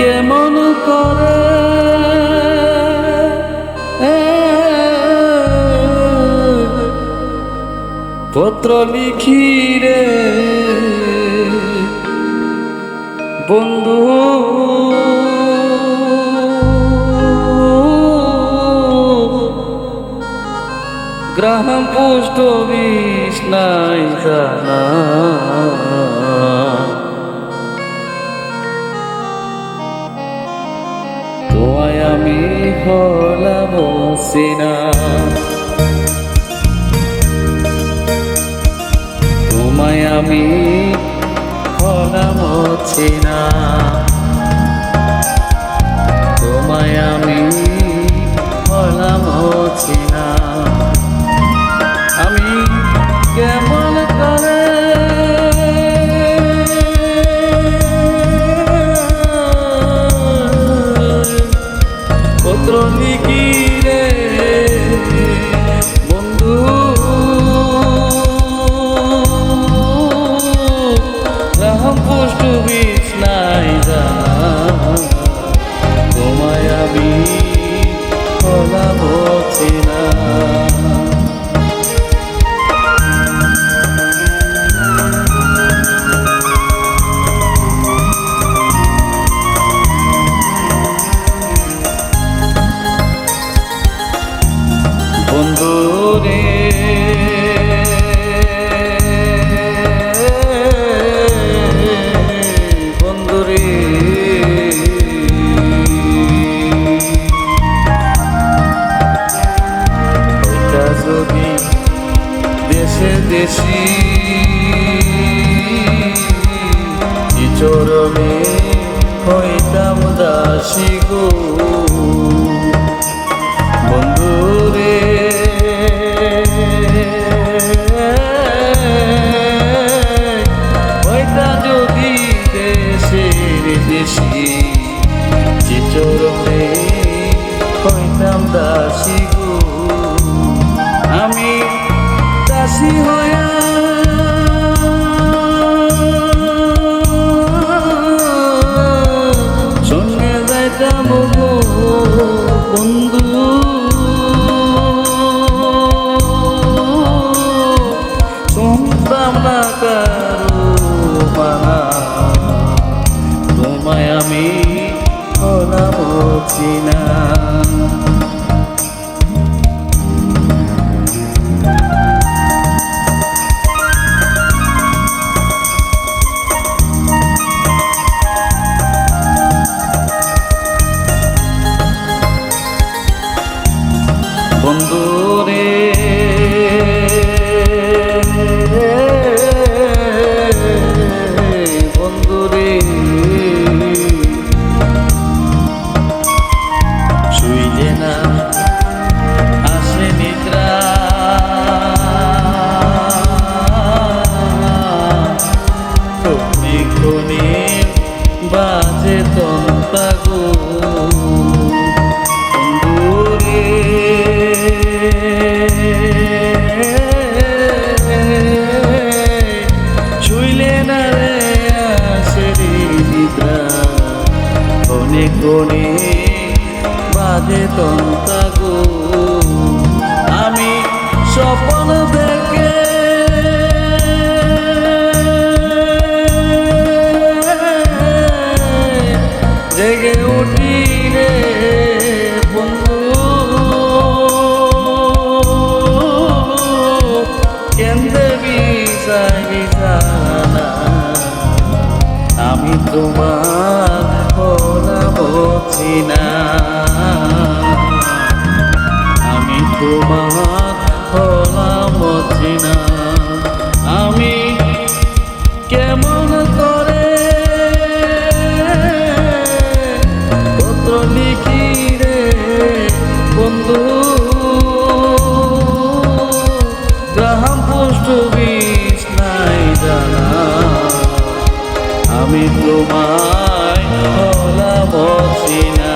কেমন করে। পত্র লিখি রে। বন্ধু গ্রাম পোস্ট অফিস জানা। সিনা তোমায় আমি হলাম চিনা তোমায় আমি কলা চিনা দেশে চরণে হইতাম দাসী গো। বন্ধুরে। ওইটা যদি দেশের দেশি। চিচরণে হইতাম দাসী গো। আমি দাসী হইয়া সঙ্গে যাইতাম বন্ধু। শুনতাম না কারও মানা তোমায় আমি হলাম চিনা। বন্ধু গনে বাজে তন্তা গো আমি স্বপ্ন দেখে জেগে উঠি রে আমি তোমার হলাম চিনা আমি তোমার হলাম চিনা আমি কেমন করে পত্র লিখি রে বন্ধু? গ্রাহাম পোস্ট অফিস নাই জানা। আমি তোমায় হলাম